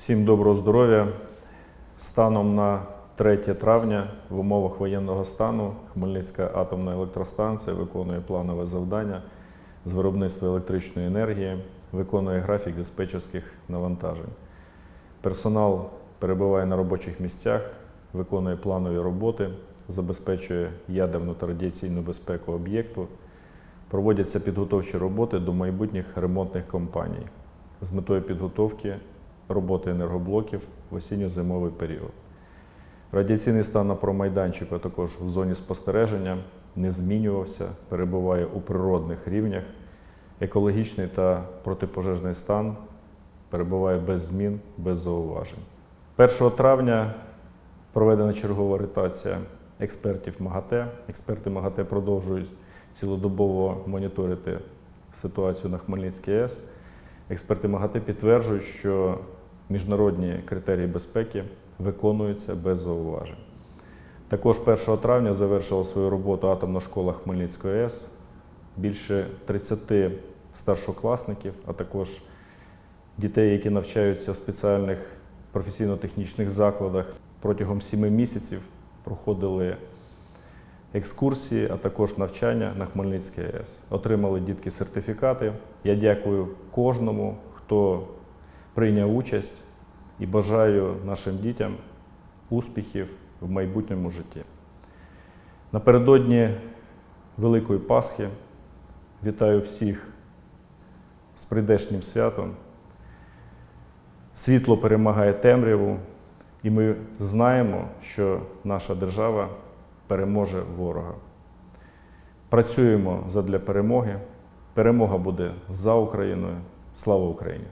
Всім доброго здоров'я. Станом на 3 травня в умовах воєнного стану Хмельницька атомна електростанція виконує планове завдання з виробництва електричної енергії, виконує графік диспетчерських навантажень. Персонал перебуває на робочих місцях, виконує планові роботи, забезпечує ядерну та радіаційну безпеку об'єкту. Проводяться підготовчі роботи до майбутніх ремонтних компаній з метою підготовки роботи енергоблоків в осінньо-зимовий період. Радіаційний стан на промайданчику, також в зоні спостереження не змінювався, перебуває у природних рівнях. Екологічний та протипожежний стан перебуває без змін, без зауважень. 1 травня проведена чергова ротація експертів МАГАТЕ. Експерти МАГАТЕ продовжують цілодобово моніторити ситуацію на Хмельницькій АЕС. Експерти МАГАТЕ підтверджують, що міжнародні критерії безпеки виконуються без зауважень. Також 1 травня завершила свою роботу атомна школа Хмельницької АЕС. Більше 30 старшокласників, а також дітей, які навчаються в спеціальних професійно-технічних закладах протягом 7 місяців проходили екскурсії, а також навчання на Хмельницькій АЕС. Отримали дітки сертифікати. Я дякую кожному, хто прийняв участь і бажаю нашим дітям успіхів в майбутньому житті. Напередодні Великої Пасхи вітаю всіх з прийдешнім святом. Світло перемагає темряву, і ми знаємо, що наша держава переможе ворога. Працюємо задля перемоги. Перемога буде за Україною. Слава Україні!